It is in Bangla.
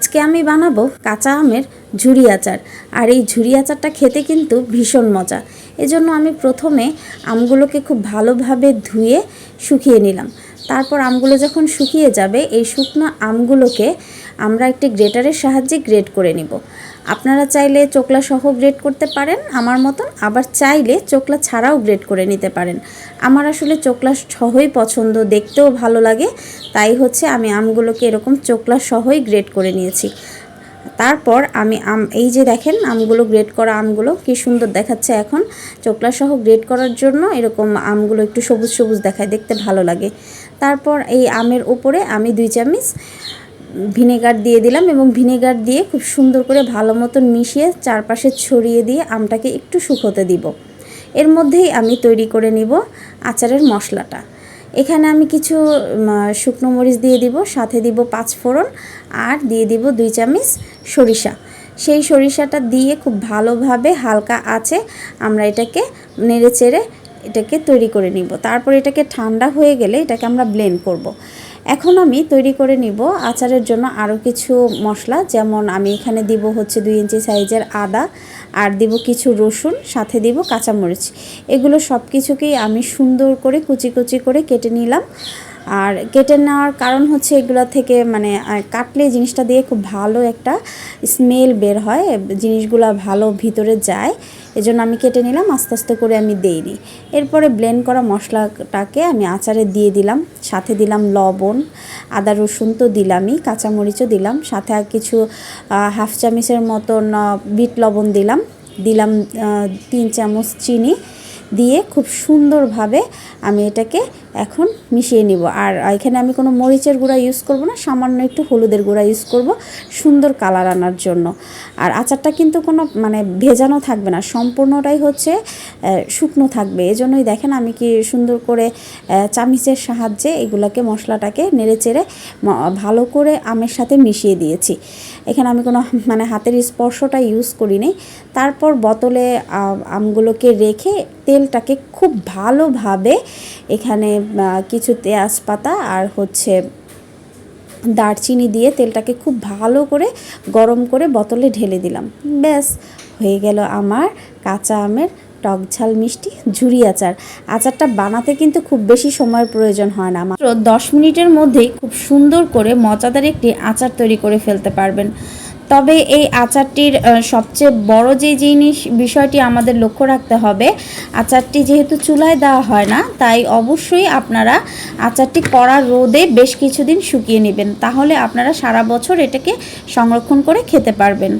আজকে আমি বানাবো কাঁচা আমের ঝুরি আচার। আর এই ঝুরি আচারটা খেতে কিন্তু ভীষণ মজা। এজন্য আমি প্রথমে আমগুলোকে খুব ভালোভাবে ধুয়ে শুকিয়ে নিলাম। তারপর আমগুলো যখন শুকিয়ে যাবে, এই শুকনো আমগুলোকে আমরা একটি গ্রেটারের সাহায্যে গ্রেট করে নিব। আপনারা চাইলে চোকলা সহ গ্রেট করতে পারেন আমার মতন, আবার চাইলে চোকলা ছাড়াও গ্রেট করে নিতে পারেন। আমার আসলে চোকলা সহই পছন্দ, দেখতেও ভালো লাগে। তাই হচ্ছে আমি আমগুলোকে এরকম চোকলা সহই গ্রেট করে নিয়েছি। তারপর আমি আম এই যে দেখেন আমগুলো গ্রেট করা আমগুলো, কি সুন্দর দেখাচ্ছে এখন। চোকলা সহ গ্রেট করার জন্য এরকম আমগুলো একটু সবুজ সবুজ দেখায়, দেখতে ভালো লাগে। তারপর এই আমের উপরে আমি দুই চামচ ভিনেগার দিয়ে দিলাম এবং ভিনেগার দিয়ে খুব সুন্দর করে ভালো মতন মিশিয়ে চারপাশে ছড়িয়ে দিয়ে আমটাকে একটু শুকোতে দিব। এর মধ্যেই আমি তৈরি করে নিব আচারের মশলাটা। এখানে আমি কিছু শুকনো মরিচ দিয়ে দিব, সাথে দিব পাঁচ ফোড়ন, আর দিয়ে দিব দুই চামচ সরিষা সেই সরিষাটা দিয়ে খুব ভালোভাবে হালকা আছে আমরা এটাকে নেড়ে চেড়ে এটাকে তৈরি করে নিব তারপর এটাকে ঠান্ডা হয়ে গেলে এটাকে আমরা ব্লেন্ড করব। এখন আমি তৈরি করে নিব আচারের জন্য আরও কিছু মশলা। যেমন আমি এখানে দিব হচ্ছে দুই ইঞ্চি সাইজের আদা আর দিব কিছু রসুন, সাথে দিব কাঁচামরিচ। এগুলো সব কিছুকেই আমি সুন্দর করে কুচি কুচি করে কেটে নিলাম। আর কেটে নেওয়ার কারণ হচ্ছে এগুলো থেকে মানে কাটলে জিনিসটা দিয়ে খুব ভালো একটা স্মেল বের হয়, জিনিসগুলো ভালো ভিতরে যায়। এজন্য আমি কেটে নিলাম, আস্তে আস্তে করে আমি দেইনি। এরপরে ব্লেন্ড করা মশলাটাকে আমি আচারে দিয়ে দিলাম, সাথে দিলাম লবণ, আদা রসুন তো দিলামই, কাঁচামরিচও দিলাম, সাথে আর কিছু হাফ চামচের মতন বিট লবণ দিলাম দিলাম তিন চামচ চিনি। দিয়ে খুব সুন্দরভাবে আমি এটাকে এখন মিশিয়ে নিব। আর এখানে আমি কোনো মরিচের গুঁড়া ইউজ করব না, সামান্য একটু হলুদের গুঁড়া ইউজ করব সুন্দর কালার আনার জন্য। আর আচারটা কিন্তু কোনো মানে ভেজানো থাকবে না, সম্পূর্ণটাই হচ্ছে শুকনো থাকবে। এজন্যই দেখেন আমি কি সুন্দর করে চামিচের সাহায্যে এগুলোকে মশলাটাকে নেড়ে চেড়ে ভালো করে আমের সাথে মিশিয়ে দিয়েছি। এখানে আমি কোনো মানে হাতের স্পর্শটা ইউজ করিনি। তারপর বোতলে আমগুলোকে রেখে তেলটাকে খুব ভালোভাবে এখানে কিছু তেজপাতা আর হচ্ছে দারচিনি দিয়ে তেলটাকে খুব ভালো করে গরম করে বোতলে ঢেলে দিলাম। ব্যাস, হয়ে গেল আমার কাঁচা আমের টক ঝাল মিষ্টি ঝুরি আচার। আচারটা বানাতে কিন্তু খুব বেশি সময়ের প্রয়োজন হয় না। মাত্র দশ মিনিটের মধ্যেই খুব সুন্দর করে মজাদার একটি আচার তৈরি করে ফেলতে পারবেন। তবে এই আচারটির সবচেয়ে বড় যে জিনিস, বিষয়টি আমাদের লক্ষ্য রাখতে হবে, আচারটি যেহেতু চুলায় দেওয়া হয় না, তাই অবশ্যই আপনারা আচারটি কড়া রোদে বেশ কিছুদিন শুকিয়ে নেবেন। তাহলে আপনারা সারা বছর এটাকে সংরক্ষণ করে খেতে পারবেন।